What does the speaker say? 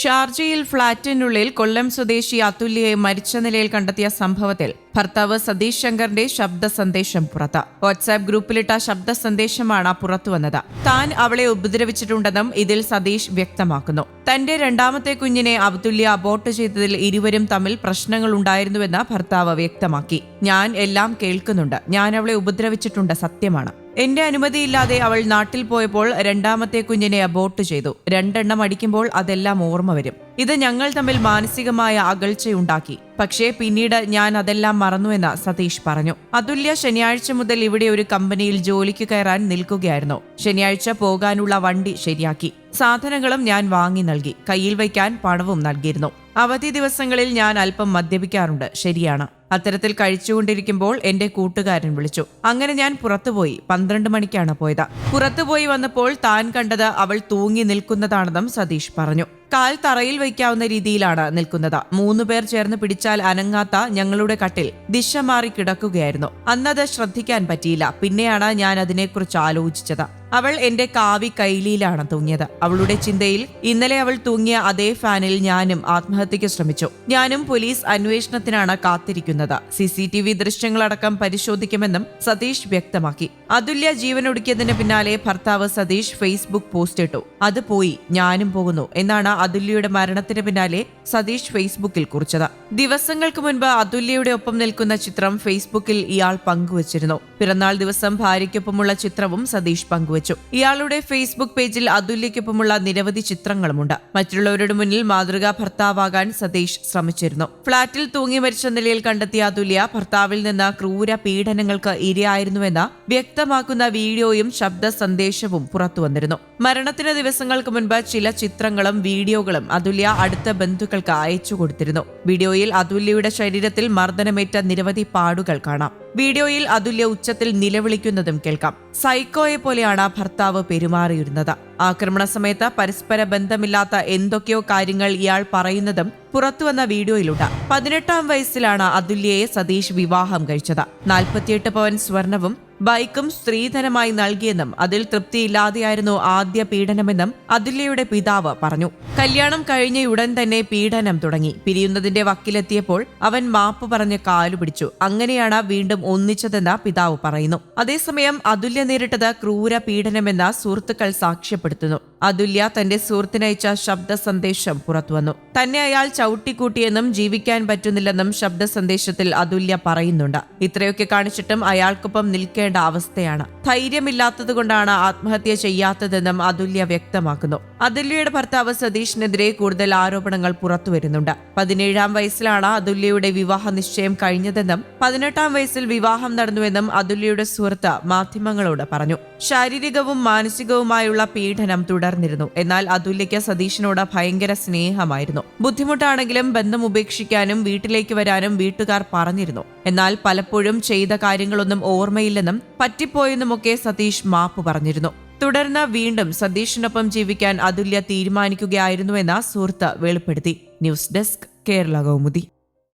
ഷാർജയിൽ ഫ്ളാറ്റിനുള്ളിൽ കൊല്ലം സ്വദേശി അതുല്യയെ മരിച്ച നിലയിൽ കണ്ടെത്തിയ സംഭവത്തിൽ ഭർത്താവ് സതീഷ് ശങ്കറിന്റെ ശബ്ദ സന്ദേശം പുറത്ത്. വാട്സാപ്പ് ഗ്രൂപ്പിലിട്ട ശബ്ദ സന്ദേശമാണ് പുറത്തുവന്നത് താൻ അവളെ ഉപദ്രവിച്ചിട്ടുണ്ടെന്നും ഇതിൽ സതീഷ് വ്യക്തമാക്കുന്നു. തന്റെ രണ്ടാമത്തെ കുഞ്ഞിനെ അബ്ദുല്യ അബോർട്ട് ചെയ്തതിൽ ഇരുവരും തമ്മിൽ പ്രശ്നങ്ങൾ ഉണ്ടായിരുന്നുവെന്ന് ഭർത്താവ് വ്യക്തമാക്കി. ഞാൻ എല്ലാം കേൾക്കുന്നുണ്ട്. ഞാൻ അവളെ ഉപദ്രവിച്ചിട്ടുണ്ട്. സത്യമാണ്. എന്റെ അനുമതിയില്ലാതെ അവൾ നാട്ടിൽ പോയപ്പോൾ രണ്ടാമത്തെ കുഞ്ഞിനെ അബോർട്ട് ചെയ്തു. രണ്ടെണ്ണം അടിക്കുമ്പോൾ അതെല്ലാം ഓർമ്മ വരും. ഇത് ഞങ്ങൾ തമ്മിൽ മാനസികമായ അകൽച്ചയുണ്ടാക്കി. പക്ഷേ പിന്നീട് ഞാൻ അതെല്ലാം മറന്നുവെന്ന് സതീഷ് പറഞ്ഞു. അതുല്യ ശനിയാഴ്ച മുതൽ ഇവിടെ ഒരു കമ്പനിയിൽ ജോലിക്ക് കയറാൻ നിൽക്കുകയായിരുന്നു. ശനിയാഴ്ച പോകാനുള്ള വണ്ടി ശരിയാക്കി. സാധനങ്ങളും ഞാൻ വാങ്ങി നൽകി. കയ്യിൽ വയ്ക്കാൻ പണവും നൽകിയിരുന്നു. അവധി ദിവസങ്ങളിൽ ഞാൻ അല്പം മദ്യപിക്കാറുണ്ട്. ശരിയാണ്. അത്തരത്തിൽ കഴിച്ചുകൊണ്ടിരിക്കുമ്പോൾ എന്റെ കൂട്ടുകാരൻ വിളിച്ചു. അങ്ങനെ ഞാൻ പുറത്തുപോയി. പന്ത്രണ്ട് മണിക്കാണ് പോയത്. പുറത്തുപോയി വന്നപ്പോൾ താൻ കണ്ടത് അവൾ തൂങ്ങി നിൽക്കുന്നതാണെന്നും സതീഷ് പറഞ്ഞു. കാൽ തറയിൽ വയ്ക്കാവുന്ന രീതിയിലാണ് നിൽക്കുന്നത്. മൂന്നു പേർ ചേർന്ന് പിടിച്ചാൽ അനങ്ങാത്ത ഞങ്ങളുടെ കട്ടിൽ ദിശ മാറി കിടക്കുകയായിരുന്നു. അന്നത് ശ്രദ്ധിക്കാൻ പറ്റിയില്ല. പിന്നെയാണ് ഞാൻ അതിനെക്കുറിച്ച് ആലോചിച്ചത്. അവൾ എന്റെ കാവി കൈലിയിലാണ് തൂങ്ങിയത്. അവളുടെ ചിന്തയിൽ ഇന്നലെ അവൾ തൂങ്ങിയ അതേ ഫാനിൽ ഞാനും ആത്മഹത്യക്ക് ശ്രമിച്ചു. ഞാനും പോലീസ് അന്വേഷണത്തിനാണ് കാത്തിരിക്കുന്നത്. സി സി ടി വി ദൃശ്യങ്ങളടക്കം പരിശോധിക്കുമെന്നും സതീഷ് വ്യക്തമാക്കി. അതുല്യ ജീവനൊടുക്കിയതിന് പിന്നാലെ ഭർത്താവ് സതീഷ് ഫേസ്ബുക്ക് പോസ്റ്റ് ഇട്ടു. അത് പോയി ഞാനും പോകുന്നു എന്നാണ് അതുല്യയുടെ മരണത്തിന് പിന്നാലെ സതീഷ് ഫേസ്ബുക്കിൽ കുറിച്ചത്. ദിവസങ്ങൾക്ക് മുൻപ് അതുല്യയുടെ ഒപ്പം നിൽക്കുന്ന ചിത്രം ഫേസ്ബുക്കിൽ ഇയാൾ പങ്കുവച്ചിരുന്നു. പിറന്നാൾ ദിവസം ഭാര്യയ്ക്കൊപ്പമുള്ള ചിത്രവും സതീഷ് പങ്കുവച്ചു. ഇയാളുടെ ഫേസ്ബുക്ക് പേജിൽ അതുല്യയ്ക്കൊപ്പമുള്ള നിരവധി ചിത്രങ്ങളുമുണ്ട്. മറ്റുള്ളവരുടെ മുന്നിൽ മാതൃകാ ഭർത്താവാകാൻ സതീഷ് ശ്രമിച്ചിരുന്നു. ഫ്ളാറ്റിൽ തൂങ്ങി മരിച്ച നിലയിൽ കണ്ടെത്തിയ അതുല്യ ഭർത്താവിൽ നിന്ന് ക്രൂര പീഡനങ്ങൾക്ക് ഇരയായിരുന്നുവെന്ന് വ്യക്തമാക്കുന്ന വീഡിയോയും ശബ്ദ സന്ദേശവും പുറത്തുവന്നിരുന്നു. മരണത്തിന് ദിവസങ്ങൾക്ക് മുൻപ് ചില ചിത്രങ്ങളും വീഡിയോകളും അതുല്യ അടുത്ത ബന്ധുക്കൾക്ക് അയച്ചു കൊടുത്തിരുന്നു. വീഡിയോയിൽ അതുല്യയുടെ ശരീരത്തിൽ മർദ്ദനമേറ്റ നിരവധി പാടുകൾ കാണാം. വീഡിയോയിൽ അതുല്യ ഉച്ചത്തിൽ നിലവിളിക്കുന്നതും കേൾക്കാം. സൈക്കോയെ പോലെയാണ് ഭർത്താവ് പെരുമാറിയിരുന്നത്. ആക്രമണ സമയത്ത് പരസ്പര ബന്ധമില്ലാത്ത എന്തൊക്കെയോ കാര്യങ്ങൾ ഇയാൾ പറയുന്നതും പുറത്തുവന്ന വീഡിയോയിലുണ്ട്. പതിനെട്ടാം വയസ്സിലാണ് അതുല്യയെ സതീഷ് വിവാഹം കഴിച്ചത്. നാൽപ്പത്തിയെട്ട് പവൻ സ്വർണവും ബൈക്കും സ്ത്രീധനമായി നൽകിയെന്നും അതിൽ തൃപ്തിയില്ലാതെയായിരുന്നു ആദ്യ പീഡനമെന്നും അതുല്യയുടെ പിതാവ് പറഞ്ഞു. കല്യാണം കഴിഞ്ഞ ഉടൻ തന്നെ പീഡനം തുടങ്ങി. പിരിയുന്നതിന്റെ വക്കിലെത്തിയപ്പോൾ അവൻ മാപ്പ് പറഞ്ഞ് കാലു പിടിച്ചു. അങ്ങനെയാണ് വീണ്ടും ഒന്നിച്ചതെന്ന് പിതാവ് പറയുന്നു. അതേസമയം അതുല്യ നേരിട്ടത് ക്രൂര പീഡനമെന്ന സുഹൃത്തുക്കൾ സാക്ഷ്യപ്പെടുത്തുന്നു. അതുല്യ തന്റെ സുഹൃത്തിനയച്ച ശബ്ദ സന്ദേശം പുറത്തുവന്നു തന്നെ അയാൾ ചവിട്ടിക്കൂട്ടിയെന്നും ജീവിക്കാൻ പറ്റുന്നില്ലെന്നും ശബ്ദ സന്ദേശത്തിൽ അതുല്യ പറയുന്നുണ്ട്. ഇത്രയൊക്കെ കാണിച്ചിട്ടും അയാൾക്കൊപ്പം നിൽക്കേണ്ട അവസ്ഥയാണ്. ധൈര്യമില്ലാത്തതുകൊണ്ടാണ് ആത്മഹത്യ ചെയ്യാത്തതെന്നും അതുല്യ വ്യക്തമാക്കുന്നു. അതുല്യയുടെ ഭർത്താവ് സതീഷിനെതിരെ കൂടുതൽ ആരോപണങ്ങൾ പുറത്തുവരുന്നുണ്ട്. പതിനേഴാം വയസ്സിലാണ് അതുല്യയുടെ വിവാഹ നിശ്ചയം കഴിഞ്ഞതെന്നും പതിനെട്ടാം വയസ്സിൽ വിവാഹം നടന്നുവെന്നും അതുല്യയുടെ സുഹൃത്ത് മാധ്യമങ്ങളോട് പറഞ്ഞു. ശാരീരികവും മാനസികവുമായുള്ള പീഡനം തുടർന്നിരുന്നു. എന്നാൽ അതുല്യയ്ക്ക് സതീഷിനോട് ഭയങ്കര സ്നേഹമായിരുന്നു. ബുദ്ധിമുട്ടാണെങ്കിലും ബന്ധം ഉപേക്ഷിക്കാനും വീട്ടിലേക്ക് വരാനും വീട്ടുകാർ പറഞ്ഞിരുന്നു. എന്നാൽ പലപ്പോഴും ചെയ്ത കാര്യങ്ങളൊന്നും ഓർമ്മയില്ലെന്നും പറ്റിപ്പോയെന്നുമൊക്കെ സതീഷ് മാപ്പ് പറഞ്ഞിരുന്നു. തുടർന്ന് വീണ്ടും സതീഷിനൊപ്പം ജീവിക്കാൻ അതുല്യ തീരുമാനിക്കുകയായിരുന്നുവെന്ന് സുഹൃത്ത് വെളിപ്പെടുത്തി. News desk Kerala Kaumudi.